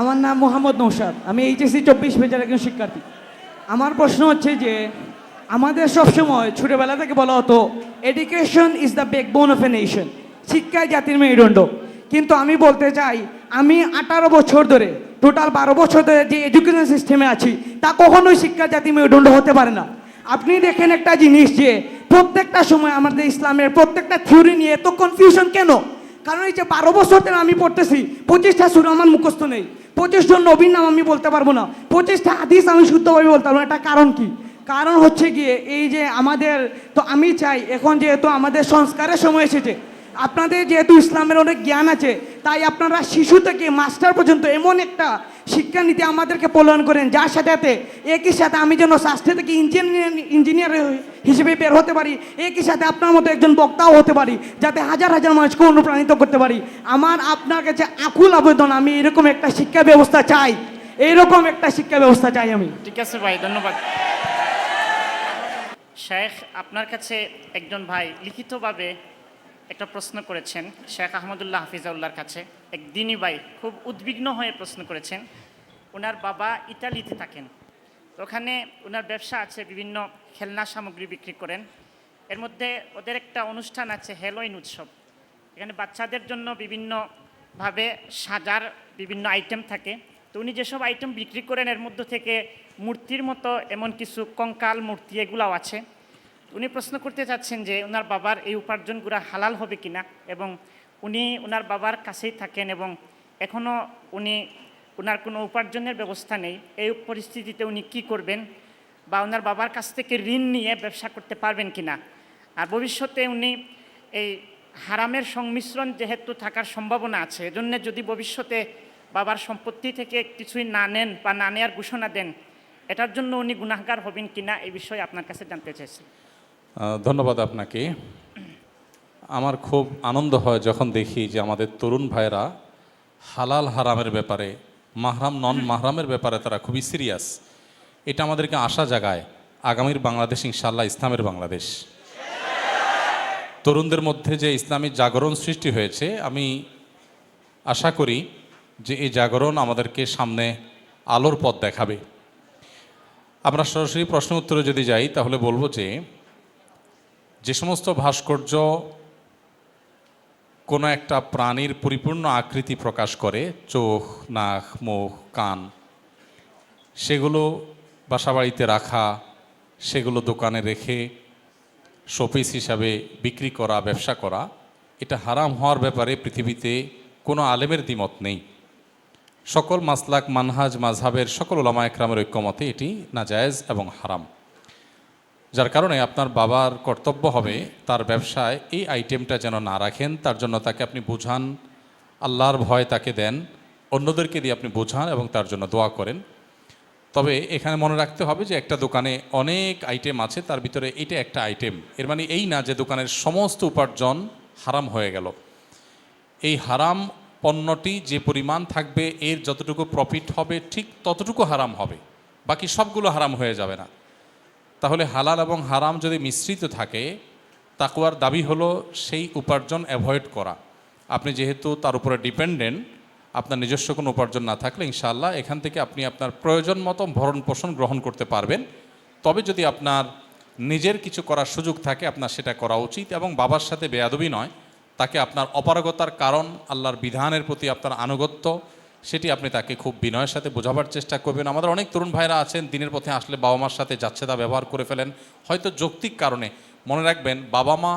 আমার নাম মোহাম্মদ নৌসাদ আমি এইচএসসি চব্বিশ পেজের একজন শিক্ষার্থী। আমার প্রশ্ন হচ্ছে যে, আমাদের সবসময় ছোটোবেলা থেকে বলা হতো education is the backbone of a nation শিক্ষায় জাতির মেরুদণ্ড। কিন্তু আমি বলতে চাই, আমি আঠারো বছর ধরে টোটাল বারো বছর ধরে যে এডুকেশন সিস্টেমে আছি, তা কখনোই শিক্ষা জাতির মেরুদণ্ড হতে পারে না। আপনি দেখেন একটা জিনিস যে, প্রত্যেকটা সময় আমাদের ইসলামের প্রত্যেকটা থিওরি নিয়ে এত কনফিউশন কেন? কারণ এই যে বারো বছর ধরে আমি পড়তেছি, পঁচিশটা সুর আমার মুখস্থ নেই। পঁচিশ জন নবীর নাম আমি বলতে পারব না। পঁচিশটা হাদিস আমি শুদ্ধভাবে বলতে পারব না। এটা কারণ কি? কারণ হচ্ছে গিয়ে এই যে আমাদের, তো আমি চাই এখন যেহেতু আমাদের সংস্কারের সময় এসেছে, আপনাদের যেহেতু ইসলামের অনেক জ্ঞান আছে, তাই আপনারা শিশু থেকে মাস্টার পর্যন্ত এমন একটা শিক্ষানীতি আমাদেরকে প্রলয়ন করেন, যার সাথে একই সাথে আমি যেন স্বাস্থ্য থেকে ইঞ্জিনিয়ার ইঞ্জিনিয়ার হিসেবে বের হতে পারি, একই সাথে আপনার মতো একজন বক্তাও হতে পারি, যাতে হাজার হাজার মানুষকে অনুপ্রাণিত করতে পারি। আমার, আপনার কাছে আকুল আবেদন, আমি এরকম একটা শিক্ষা ব্যবস্থা চাই, এরকম একটা শিক্ষা ব্যবস্থা চাই আমি। ঠিক আছে ভাই, ধন্যবাদ। শেখ, আপনার কাছে একজন ভাই লিখিতভাবে একটা প্রশ্ন করেছেন, শেখ আহমদুল্লাহ হাফিজাউল্লাহর কাছে। এক দিনী ভাই খুব উদ্বিগ্ন হয়ে প্রশ্ন করেছেন, ওনার বাবা ইতালিতে থাকেন, ওখানে ওনার ব্যবসা আছে, বিভিন্ন খেলনা সামগ্রী বিক্রি করেন, এর মধ্যে ওদের একটা অনুষ্ঠান আছে হেলোইন উৎসব, এখানে বাচ্চাদের জন্য বিভিন্নভাবে সাজার বিভিন্ন আইটেম থাকে, তো উনি যেসব আইটেম বিক্রি করেন, এর মধ্য থেকে মূর্তির মতো এমন কিছু কঙ্কাল মূর্তি এগুলাও আছে। উনি প্রশ্ন করতে চাচ্ছেন যে, ওনার বাবার এই উপার্জনগুলো হালাল হবে কিনা? এবং উনি ওনার বাবার কাছেই থাকেন এবং এখনও উনি ওনার কোনো উপার্জনের ব্যবস্থা নেই। এই পরিস্থিতিতে উনি কি করবেন বা ওনার বাবার কাছ থেকে ঋণ নিয়ে ব্যবসা করতে পারবেন কিনা? আর ভবিষ্যতে উনি এই হারামের সংমিশ্রণ যেহেতু থাকার সম্ভাবনা আছে, এজন্য যদি ভবিষ্যতে বাবার সম্পত্তি থেকে কিছুই না নেন বা না নেওয়ার ঘোষণা দেন, এটার জন্য উনি গুনাহগার হবেন কিনা এই বিষয়ে আপনার কাছে জানতে চাইছি। ধন্যবাদ আপনাকে। আমার খুব আনন্দ হয় যখন দেখি যে আমাদের তরুণ ভাইরা হালাল হারামের ব্যাপারে মাহরাম নন মাহরামের ব্যাপারে তারা খুবই সিরিয়াস এটা আমাদেরকে আশা জাগায় আগামীর বাংলাদেশ ইনশাল্লাহ ইসলামের বাংলাদেশ। তরুণদের মধ্যে যে ইসলামী জাগরণ সৃষ্টি হয়েছে আমি আশা করি যে এই জাগরণ আমাদেরকে সামনে আলোর পথ দেখাবে। আমরা সরাসরি প্রশ্ন উত্তরে যদি যাই তাহলে বলব যে যে সমস্ত ভাস্কর্য কোনো একটা প্রাণীর পরিপূর্ণ আকৃতি প্রকাশ করে, চোখ, নাক, মুখ, কান, সেগুলো বাসাবাড়িতে রাখা, সেগুলো দোকানে রেখে, শোপিস হিসাবে বিক্রি করা, ব্যবসা করা, এটা হারাম হওয়ার ব্যাপারে পৃথিবীতে কোনো আলেমের দ্বিমত নেই। সকল মাসলাক, মানহাজ, মাঝহাবের সকল ওলামা একরামের ঐক্যমতে এটি নাজায়েজ এবং হারাম। যার কারণে আপনার বাবার কর্তব্য হবে তার ব্যবসায় এই আইটেমটা যেন না রাখেন, তার জন্য তাকে আপনি বোঝান, আল্লাহর ভয় তাকে দেন, অন্যদেরকে দিয়ে আপনি বোঝান এবং তার জন্য দোয়া করেন। তবে এখানে মনে রাখতে হবে যে একটা দোকানে অনেক আইটেম আছে, তার ভিতরে এটা একটা আইটেম এর মানে এই না যে দোকানের সমস্ত উপার্জন হারাম হয়ে গেল। এই হারাম পণ্যটি যে পরিমাণ থাকবে, এর যতটুকু প্রফিট হবে, ঠিক ততটুকু হারাম হবে। বাকি সবগুলো হারাম হয়ে যাবে না। তাহলে হালাল এবং হারাম যদি মিশ্রিত থাকে তাকুয়ার দাবি হলো সেই উপার্জন অ্যাভয়েড করা। আপনি যেহেতু তার উপরে ডিপেন্ডেন্ট, আপনার নিজস্ব কোনো উপার্জন না থাকলে ইনশাআল্লাহ এখান থেকে আপনি আপনার প্রয়োজন মতো ভরণ পোষণ গ্রহণ করতে পারবেন। তবে যদি আপনার নিজের কিছু করার সুযোগ থাকে, আপনার সেটা করা উচিত এবং বাবার সাথে বেয়াদবি নয়, তাকে আপনার অপারগতার কারণ, আল্লাহর বিধানের প্রতি আপনার আনুগত্য সেটি আপনি তাকে খুব বিনয়ের সাথে বোঝাবার চেষ্টা করবেন। আমাদের অনেক তরুণ ভাইরা আছেন, দিনের পথে আসলে বাবা মার সাথে যাচ্ছে তা ব্যবহার করে ফেলেন। হয়তো যৌক্তিক কারণে, মনে রাখবেন বাবা মা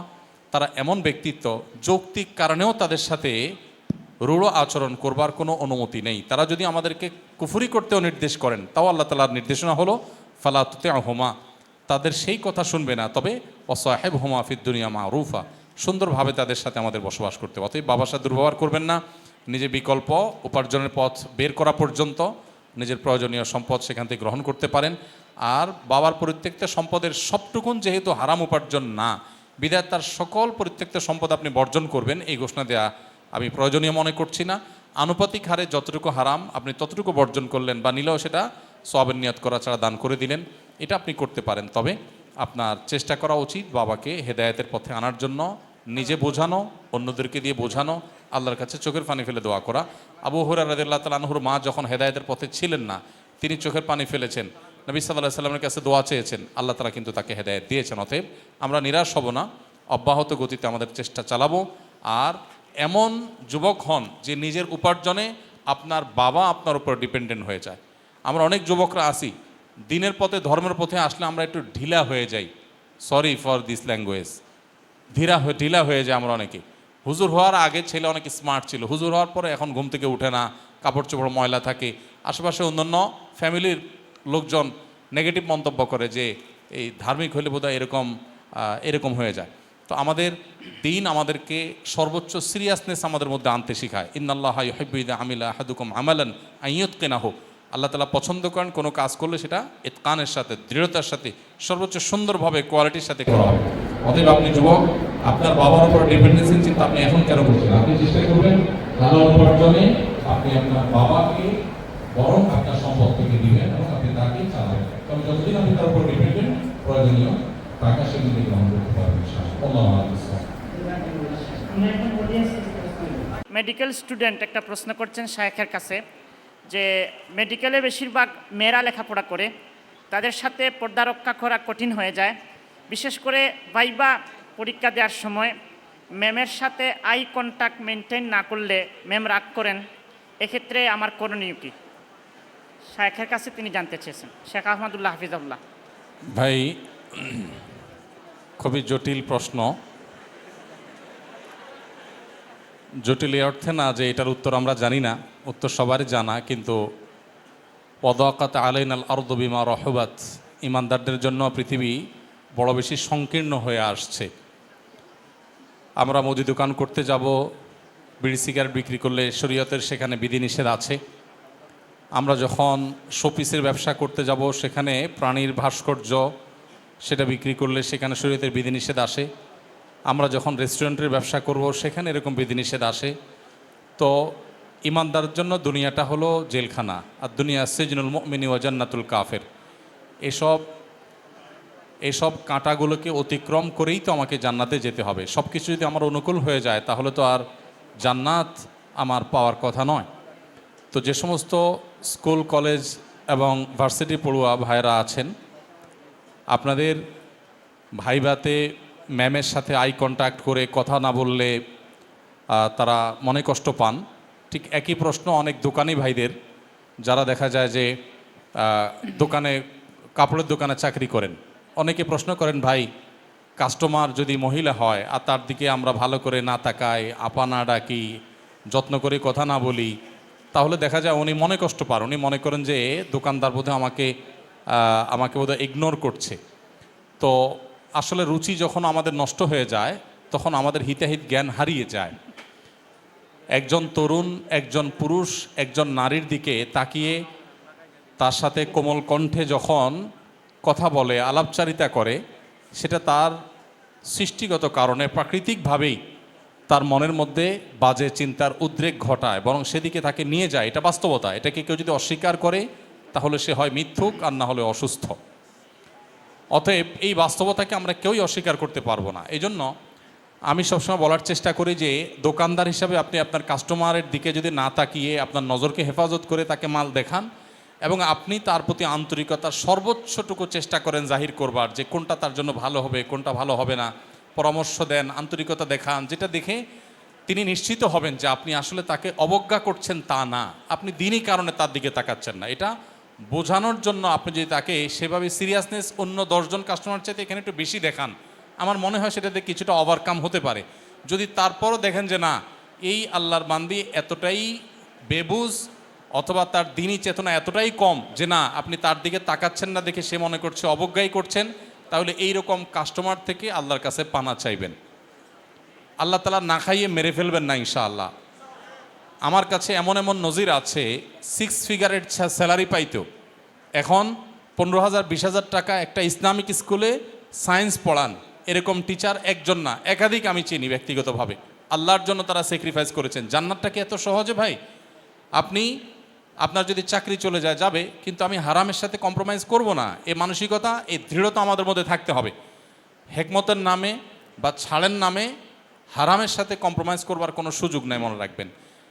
তারা এমন ব্যক্তিত্ব, যৌক্তিক কারণেও তাদের সাথে রূঢ় আচরণ করবার কোনো অনুমতি নেই। তারা যদি আমাদেরকে কুফুরি করতেও নির্দেশ করেন, তাও আল্লাহ তালার নির্দেশনা হলো ফালাতুতে হোমা তাদের সেই কথা শুনবে না, তবে অসাহেব হোমা ফিদ্দুনিয়া মা রুফা সুন্দরভাবে তাদের সাথে আমাদের বসবাস করতে অতএব বাবার সাথে দুর্ব্যবহার করবেন না। নিজে বিকল্প উপার্জনের পথ বের করা পর্যন্ত নিজের প্রয়োজনীয় সম্পদ সেখান থেকে গ্রহণ করতে পারেন। আর বাবার পরিত্যক্ত সম্পদের সবটুকুন যেহেতু হারাম উপার্জন না বিদায় তার সকল পরিত্যক্ত সম্পদ আপনি বর্জন করবেন, এই ঘোষণা দেয়া আমি প্রয়োজনীয় মনে করছি না। আনুপাতিক হারে যতটুকু হারাম আপনি ততটুকু বর্জন করলেন বা নিলেও সেটা সবের নিয়ত করা ছাড়া দান করে দিলেন, এটা আপনি করতে পারেন। তবে আপনার চেষ্টা করা উচিত বাবাকে হেদায়েতের পথে আনার জন্য, নিজে বোঝানো, অন্যদেরকে দিয়ে বোঝানো আল্লাহর কাছে চোখের পানি ফেলে দোয়া করা। আবু হুরার রাদিল্লাহ তালাহুর মা যখন হেদায়তের পথে ছিলেন না, তিনি চোখের পানি ফেলেছেন। নবী সাল্লাহ সাল্লামের কাছে দোয়া চেয়েছেন, আল্লাহ তালা কিন্তু তাকে হেদায়ত দিয়েছেন, অতএব আমরা নিরাশ হব না, অব্যাহত গতিতে আমাদের চেষ্টা চালাবো। আর এমন যুবক হন যে নিজের উপার্জনে আপনার বাবা আপনার উপর ডিপেন্ডেন্ট হয়ে যায়। আমরা অনেক যুবকরা আসি দিনের পথে, ধর্মের পথে আসলে আমরা একটু ঢিলা হয়ে যাই। Sorry for this language. ধীরা হয়ে, ঢিলা হয়ে যায় আমরা অনেকে। হুজুর হওয়ার আগে ছেলে অনেক স্মার্ট ছিল। হুজুর হওয়ার পরে এখন ঘুম থেকে উঠে না, কাপড় চোপড় ময়লা থাকে। আশেপাশে অন্যান্য ফ্যামিলির লোকজন নেগেটিভ মন্তব্য করে যে, এই ধার্মিক হলে বোধহয় এরকম এরকম হয়ে যায়। তো আমাদের দিন আমাদেরকে সর্বোচ্চ সিরিয়াসনেস আমাদের মধ্যে আনতে শেখায়। ইন্নাল্লাহ ইহিব্বুইদা আমিলা আহাদুকুম আমালান আইয়ত কেনা হোক আল্লাহ তালা পছন্দ করেন কোনো কাজ করলে সেটা এতকানের সাথে, দৃঢ়তার সাথে, সর্বোচ্চ সুন্দরভাবে কোয়ালিটির সাথে করা। হবে অতএব আপনি যুবক আপনার বাবার উপর ডিপেন্ডেন্সি চিন্তা আপনি এখন কেন করছেন? আপনি চেষ্টা করবেন ভালো উপার্জনে আপনি আপনার বাবাকে বরং আপনার সম্পদ থেকে দিবেন এবং আপনি তাকে চালাবেন। তবে যতদিন আপনি তার উপর ডিপেন্ডেন্ট প্রয়োজনীয় টাকা সেগুলি থেকে গ্রহণ করতে পারবেন আল্লাহ মেডিকেল স্টুডেন্ট একটা প্রশ্ন করছেন শায়েখের কাছে যে মেডিকেলে বেশিরভাগ মেয়েরা লেখাপড়া করে তাদের সাথে পর্দা রক্ষা করা কঠিন হয়ে যায়। বিশেষ করে ভাইবা পরীক্ষা দেওয়ার সময় ম্যামের সাথে আই কন্ট্যাক্ট মেনটেন না করলে ম্যাম রাগ করেন, এক্ষেত্রে আমার করণীয় কী? শায়েখের কাছে তিনি জানতে চেয়েছেন। শেখ আহমদুল্লাহ হাফিজাউল্লাহ ভাই, খুবই জটিল প্রশ্ন। জটিল এই অর্থে না যে এটার উত্তর আমরা জানি না, উত্তর সবারই জানা, কিন্তু পদাকাত আলাইন আল আরদবিমা রহবাত, ইমানদারদের জন্য পৃথিবী বড় বেশি সংকীর্ণ হয়ে আসছে। আমরা মুদি দোকান করতে যাব, বিড়ি সিগারেট বিক্রি করলে শরীয়তের সেখানে বিধিনিষেধ আছে। আমরা যখন শোপিসের ব্যবসা করতে যাব, সেখানে প্রাণীর ভাস্কর্য, সেটা বিক্রি করলে সেখানে শরীয়তের বিধিনিষেধ আসে। আমরা যখন রেস্টুরেন্টের ব্যবসা করব, সেখানে এরকম বিধিনিষেধ আসে। তো ইমানদারের জন্য দুনিয়াটা হলো জেলখানা, আর দুনিয়া সেজনুল মিনি ওয়াজান্নাতুল কাফের। এসব এসব কাঁটাগুলোকে অতিক্রম করেই তো আমাকে জান্নাতে যেতে হবে। সব কিছু যদি আমার অনুকূল হয়ে যায়, তাহলে তো আর জান্নাত আমার পাওয়ার কথা নয়। তো যে সমস্ত স্কুল, কলেজ এবং ভার্সিটি পড়ুয়া ভাইরা আছেন, আপনাদের ভাইভাতে, ম্যামের সাথে আই কন্ট্যাক্ট করে কথা না বললে তারা মনে কষ্ট পান। ঠিক একই প্রশ্ন অনেক দোকানি ভাইদের, যারা দেখা যায় যে দোকানে, কাপড়ের দোকানে চাকরি করেন। অনেকে প্রশ্ন করেন, ভাই কাস্টমার যদি মহিলা হয় আর তার দিকে আমরা ভালো করে না তাকাই আপা না ডাকি যত্ন করে কথা না বলি? তাহলে দেখা যায় উনি মনে কষ্ট পান। উনি মনে করেন যে দোকানদার বোধহয় আমাকে আমাকে বোধহয় ইগনোর করছে। তো আসলে রুচি যখন আমাদের নষ্ট হয়ে যায়, তখন আমাদের হিতাহিত জ্ঞান হারিয়ে যায়। একজন তরুণ, একজন পুরুষ, একজন নারীর দিকে তাকিয়ে তার সাথে কোমল কণ্ঠে যখন কথা বলে, আলাপচারিতা করে, সেটা তার সৃষ্টিগত কারণে প্রাকৃতিকভাবেই তার মনের মধ্যে বাজে চিন্তার উদ্রেক ঘটায়, বরং সেদিকে তাকে নিয়ে যায়। এটা বাস্তবতা। এটাকে কেউ যদি অস্বীকার করে, তাহলে সে হয় মিথ্যুক, আর না হলে অসুস্থ। অতএব এই বাস্তবতাকে আমরা কেউই অস্বীকার করতে পারব না। এই জন্য আমি সবসময় বলার চেষ্টা করি যে, দোকানদার হিসাবে আপনি আপনার কাস্টমারের দিকে যদি না তাকিয়ে আপনার নজরকে হেফাজত করে তাকে মাল দেখান এবং আপনি তার প্রতি আন্তরিকতার সর্বোচ্চটুকু চেষ্টা করেন জাহির করবার, যে কোনটা তার জন্য ভালো হবে, কোনটা ভালো হবে না। পরামর্শ দেন, আন্তরিকতা দেখান, যেটা দেখে তিনি নিশ্চিত হবেন যে আপনি আসলে তাকে অবজ্ঞা করছেন তা না। আপনি দিনই কারণে তার দিকে তাকাচ্ছেন না। এটা বোঝানোর জন্য আপনি যদি তাকে সেভাবে সিরিয়াসনেস অন্য দশজন কাস্টমার চাইতে এখানে একটু বেশি দেখান, আমার মনে হয় সেটাতে কিছুটা ওভারকাম হতে পারে। যদি তারপরও দেখেন যে না, এই আল্লাহর বান্দি এতটাই বেবুজ অথবা তার দিনই চেতনা এতটাই কম যে না, আপনি তার দিকে তাকাচ্ছেন না দেখে সে মনে করছে অবজ্ঞাই করছেন, তাহলে এই রকম কাস্টমার থেকে আল্লাহর কাছে পানা চাইবেন। আল্লাহ তালা না খাইয়ে মেরে ফেলবেন না ইনশাআল্লাহ। আমার কাছে এমন এমন নজির আছে সিক্স ফিগারের স্যালারি পাইতো এখন পনেরো হাজার, বিশ হাজার টাকা একটা ইসলামিক স্কুলে সায়েন্স পড়ান, এরকম টিচার একজন না, একাধিক আমি চিনি ব্যক্তিগতভাবে। আল্লাহর জন্য তারা স্যাক্রিফাইস করেছেন। জান্নাতটা কি এত সহজে ভাই? আপনি আপনার যদি চাকরি চলে যায়, যাবে, কিন্তু আমি হারামের সাথে কম্প্রোমাইজ করব না। এ মানসিকতা এই দৃঢ়তা আমাদের মধ্যে থাকতে হবে। হেকমতের নামে বা ছাড়ের নামে হারামের সাথে কম্প্রোমাইজ করবার কোনো সুযোগ নেই, মনে রাখবেন।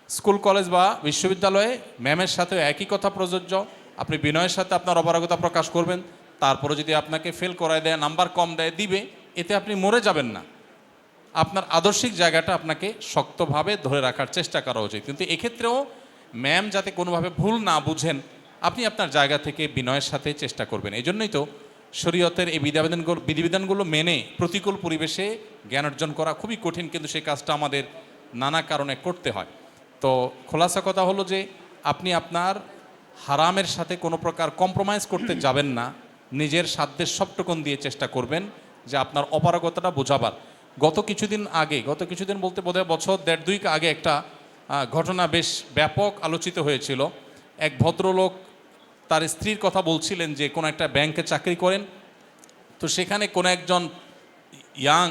স্কুল, কলেজ বা বিশ্ববিদ্যালয়ে ম্যামের সাথে একই কথা প্রযোজ্য। আপনি বিনয়ের সাথে আপনার অপারগতা প্রকাশ করবেন। তারপরে যদি আপনাকে ফেল করায় দেয় নাম্বার কম দেয়, দিবে, এতে আপনি মরে যাবেন না। আপনার আদর্শিক জায়গাটা আপনাকে শক্তভাবে ধরে রাখার চেষ্টা করা উচিত। কিন্তু এক্ষেত্রেও ম্যাম যাতে কোনোভাবে ভুল না বুঝেন, আপনি আপনার জায়গা থেকে বিনয়ের সাথে চেষ্টা করবেন। এই জন্যই তো শরীয়তের এই বিধিবিধানগুলো বিধিবিধানগুলো মেনে প্রতিকূল পরিবেশে জ্ঞান অর্জন করা খুবই কঠিন, কিন্তু সেই কাজটা আমাদের নানা কারণে করতে হয়। তো খোলাসা কথা হলো যে, আপনি আপনার হারামের সাথে কোনো প্রকার কম্প্রোমাইজ করতে যাবেন না। নিজের সাধ্যের সবটুকুন দিয়ে চেষ্টা করবেন যে আপনার অপারগতাটা বোঝাবার। গত কিছুদিন আগে গত কিছুদিন বলতে বোধহয় বছর দেড় দুইক আগে একটা ঘটনা বেশ ব্যাপক আলোচিত হয়েছিল। এক ভদ্রলোক তার স্ত্রীর কথা বলছিলেন যে, কোনো একটা ব্যাংকে চাকরি করেন। তো সেখানে কোনো একজন ইয়াং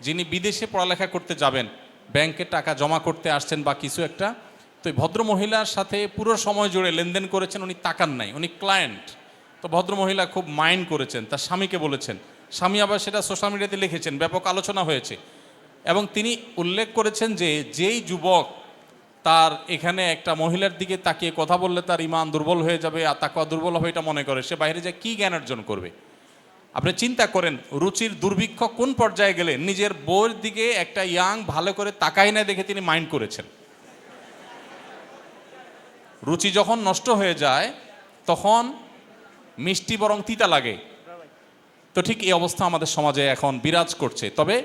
যিনি বিদেশে পড়ালেখা করতে যাবেন, ব্যাংকে টাকা জমা করতে আসছেন বা কিছু একটা, তো ভদ্রমহিলার সাথে পুরো সময় জুড়ে লেনদেন করেছেন, উনি তাকান নাই, উনি ক্লায়েন্ট তো ভদ্রমহিলা খুব মাইন্ড করেছেন, তার স্বামীকে বলেছেন। স্বামী আবার সেটা সোশ্যাল মিডিয়াতে লিখেছেন, ব্যাপক আলোচনা হয়েছে। এবং তিনি উল্লেখ করেছেন যে, যেই যুবক তার এখানে একটা মহিলার দিকে তাকিয়ে কথা বললে তার ইমান দুর্বল হয়ে যাবে আর তাকে দুর্বল হবে এটা মনে করে। সে বাইরে যায় কী জ্ঞান অর্জন করবে? আপনি চিন্তা করেন, রুচির দুর্ভিক্ষ কোন পর্যায়ে গেলে নিজের বউয়ের দিকে একটা ইয়াং ভালো করে তাকাই না দেখে তিনি মাইন্ড করেছেন? রুচি যখন নষ্ট হয়ে যায়, তখন মিষ্টি বরং তিতা লাগে। তো ঠিক এই অবস্থা আমাদের সমাজে এখন বিরাজ করছে। তবে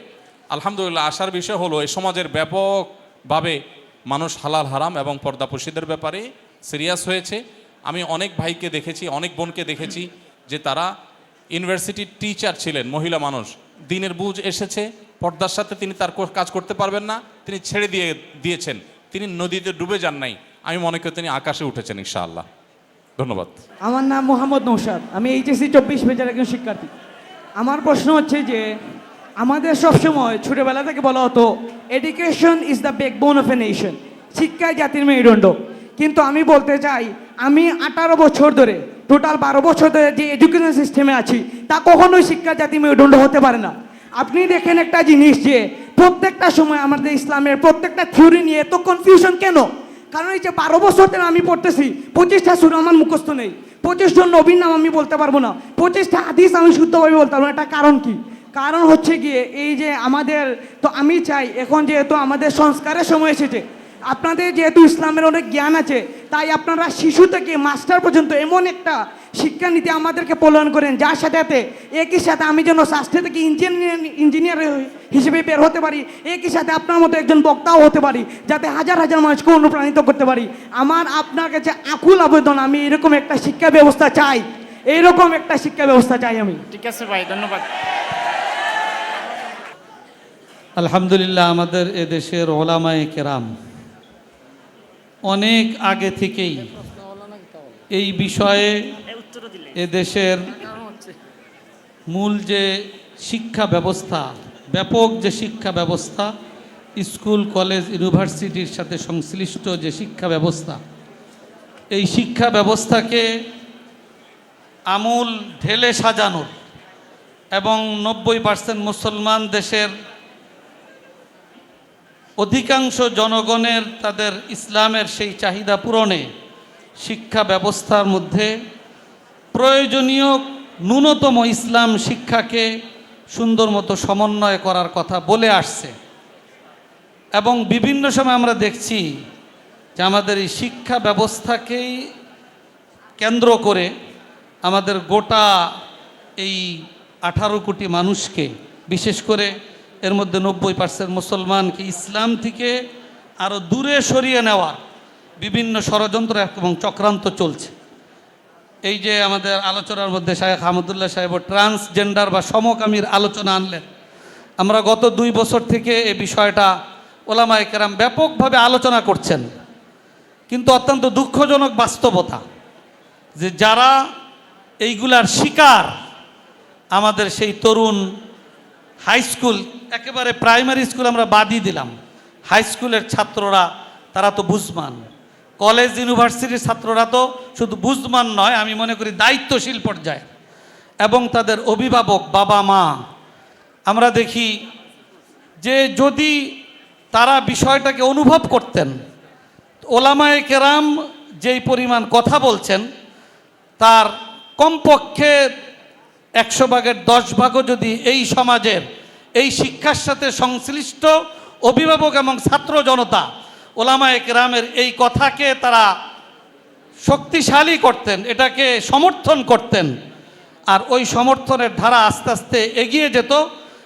আলহামদুলিল্লাহ আসার বিষয় হলো, এই সমাজের ব্যাপকভাবে মানুষ হালাল হারাম এবং পর্দাপশীদের ব্যাপারে সিরিয়াস হয়েছে। আমি অনেক ভাইকে দেখেছি, অনেক বোনকে দেখেছি যে তারা ইউনিভার্সিটির টিচার ছিলেন, মহিলা মানুষ। দিনের বুঝ এসেছে, পর্দার সাথে তিনি তার কাজ করতে পারবেন না, তিনি ছেড়ে দিয়ে দিয়েছেন। তিনি নদীতে ডুবে যান নাই। আমি মনে করি তিনি আকাশে উঠেছেন, ইনশাআল্লাহ। ধন্যবাদ। আমার নাম মোহাম্মদ নৌসাদ আমি এইচএসসি চব্বিশ বেজার একজন শিক্ষার্থী। আমার প্রশ্ন হচ্ছে যে আমাদের সবসময় ছোটোবেলা থেকে বলা হতো education is the backbone of a nation শিক্ষায় জাতির মেরুদণ্ড। কিন্তু আমি বলতে চাই, আমি আঠারো বছর ধরে টোটাল বারো বছর ধরে যে এডুকেশন সিস্টেমে আছি, তা কখনোই শিক্ষা জাতি মেরুদণ্ড হতে পারে না। আপনি দেখেন একটা জিনিস যে, প্রত্যেকটা সময় আমাদের ইসলামের প্রত্যেকটা থিওরি নিয়ে এত কনফিউশন কেন? কারণ এই যে বারো বছর ধরে আমি পড়তেছি, পঁচিশটা সুর আমার মুখস্থ নেই। পঁচিশ জন নবীর নাম আমি বলতে পারব না। পঁচিশটা হাদিস আমি শুদ্ধভাবে বলতে পারব না। এটা কারণ কি? কারণ হচ্ছে গিয়ে এই যে আমাদের, তো আমি চাই এখন যেহেতু আমাদের সংস্কারের সময় এসেছে, আপনাদের যেহেতু ইসলামের অনেক জ্ঞান আছে, তাই আপনারা শিশু থেকে মাস্টার পর্যন্ত এমন একটা শিক্ষানীতি আমাদেরকে প্রলয়ন করেন, যার সাথে সাথে একই সাথে আমি যেন স্বাস্থ্য থেকে ইঞ্জিনিয়ার ইঞ্জিনিয়ার হিসেবে বের হতে পারি, একই সাথে আপনার মতো একজন বক্তাও হতে পারি, যাতে হাজার হাজার মানুষকে অনুপ্রাণিত করতে পারি। আমার আপনার কাছে আকুল আবেদন, আমি এরকম একটা শিক্ষা ব্যবস্থা চাই এইরকম একটা শিক্ষা ব্যবস্থা চাই আমি। ঠিক আছে ভাই, ধন্যবাদ। আলহামদুলিল্লাহ, আমাদের এদেশের ওলামায়ে কেরাম, অনেক আগে থেকেই এই বিষয়ে দিলে এদেশের মূল যে শিক্ষা ব্যবস্থা, ব্যাপক যে শিক্ষা ব্যবস্থা, স্কুল, কলেজ, ইউনিভার্সিটির সাথে সংশ্লিষ্ট যে শিক্ষা ব্যবস্থা, এই শিক্ষা ব্যবস্থাকে আমূল ঢেলে সাজানোর এবং নব্বই পার্সেন্ট মুসলমান দেশের অধিকাংশ জনগণের তাদের ইসলামের সেই চাহিদা পূরণে শিক্ষা ব্যবস্থার মধ্যে প্রয়োজনীয় ন্যূনতম ইসলাম শিক্ষাকে সুন্দর মতো সমন্বয় করার কথা বলে আসছে। এবং বিভিন্ন সময় আমরা দেখছি যে আমাদের এই শিক্ষা ব্যবস্থাকেই কেন্দ্র করে আমাদের গোটা এই আঠারো কোটি মানুষকে, বিশেষ করে এর মধ্যে নব্বই পার্সেন্ট মুসলমানকে ইসলাম থেকে আরও দূরে সরিয়ে নেওয়ার বিভিন্ন ষড়যন্ত্র এবং চক্রান্ত চলছে। এই যে আমাদের আলোচনার মধ্যে শাহেখ আহমদুল্লাহ সাহেব ট্রান্সজেন্ডার বা সমকামীর আলোচনা আনলেন, আমরা গত দুই বছর থেকে এই বিষয়টা ওলামায়ে কেরাম ব্যাপকভাবে আলোচনা করছেন। কিন্তু অত্যন্ত দুঃখজনক বাস্তবতা যে যারা এইগুলার শিকার আমাদের সেই তরুণ হাই স্কুল একেবারে প্রাইমারি স্কুল আমরা বাদই দিলাম। হাই স্কুলের ছাত্ররা, তারা তো বুঝমান। কলেজ ইউনিভার্সিটির ছাত্ররা তো শুধু বুঝমান নয়, আমি মনে করি দায়িত্বশীল পর্যায়ে এবং তাদের অভিভাবক বাবা মা। আমরা দেখি যে যদি তারা বিষয়টাকে অনুভব করতেন, ওলামায়ে কেরাম যেই পরিমাণ কথা বলছেন, তার কমপক্ষে একশো ভাগের দশ ভাগও যদি এই সমাজের, এই শিক্ষার সাথে সংশ্লিষ্ট অভিভাবক এবং ছাত্র জনতা, ওলামায়ে কেরামের এই কথাকে তারা শক্তিশালী করতেন, এটাকে সমর্থন করতেন, আর ওই সমর্থনের ধারা আস্তে আস্তে এগিয়ে যেত,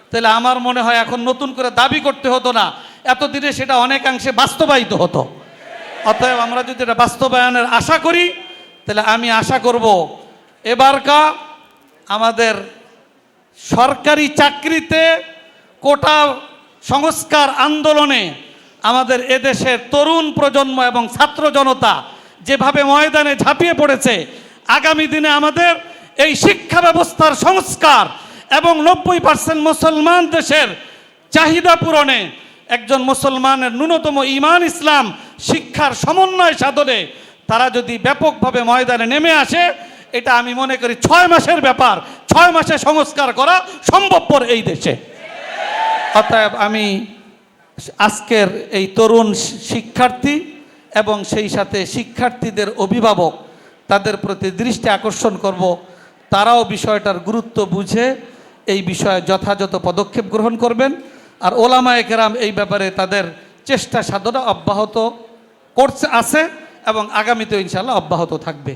তাহলে আমার মনে হয় এখন নতুন করে দাবি করতে হতো না, এতদিনে সেটা অনেকাংশে বাস্তবায়িত হতো। অতএব আমরা যদি এটা বাস্তবায়নের আশা করি, তাহলে আমি আশা করব এবারকা আমাদের সরকারি চাকরিতে কোটা সংস্কার আন্দোলনে আমাদের এদেশের তরুণ প্রজন্ম এবং ছাত্র জনতা যেভাবে ময়দানে ঝাঁপিয়ে পড়েছে, আগামী দিনে আমাদের এই শিক্ষা ব্যবস্থার সংস্কার এবং নব্বই পার্সেন্ট মুসলমান দেশের চাহিদা পূরণে একজন মুসলমানের ন্যূনতম ইমান ইসলাম শিক্ষার সমন্বয় সাধনে তারা যদি ব্যাপকভাবে ময়দানে নেমে আসে এটা আমি মনে করি ছয় মাসের ব্যাপার। ছয় মাসে সংস্কার করা সম্ভবপর এই দেশে। অতএব আমি আজকের এই তরুণ শিক্ষার্থী এবং সেই সাথে শিক্ষার্থীদের অভিভাবক, তাদের প্রতি দৃষ্টি আকর্ষণ করব। তারাও বিষয়টার গুরুত্ব বুঝে এই বিষয়ে যথাযথ পদক্ষেপ গ্রহণ করবেন। আর ওলামায়ে কেরাম এই ব্যাপারে তাদের চেষ্টা সাধনা অব্যাহত করছে আছে এবং আগামীতেও ইনশাল্লাহ অব্যাহত থাকবে।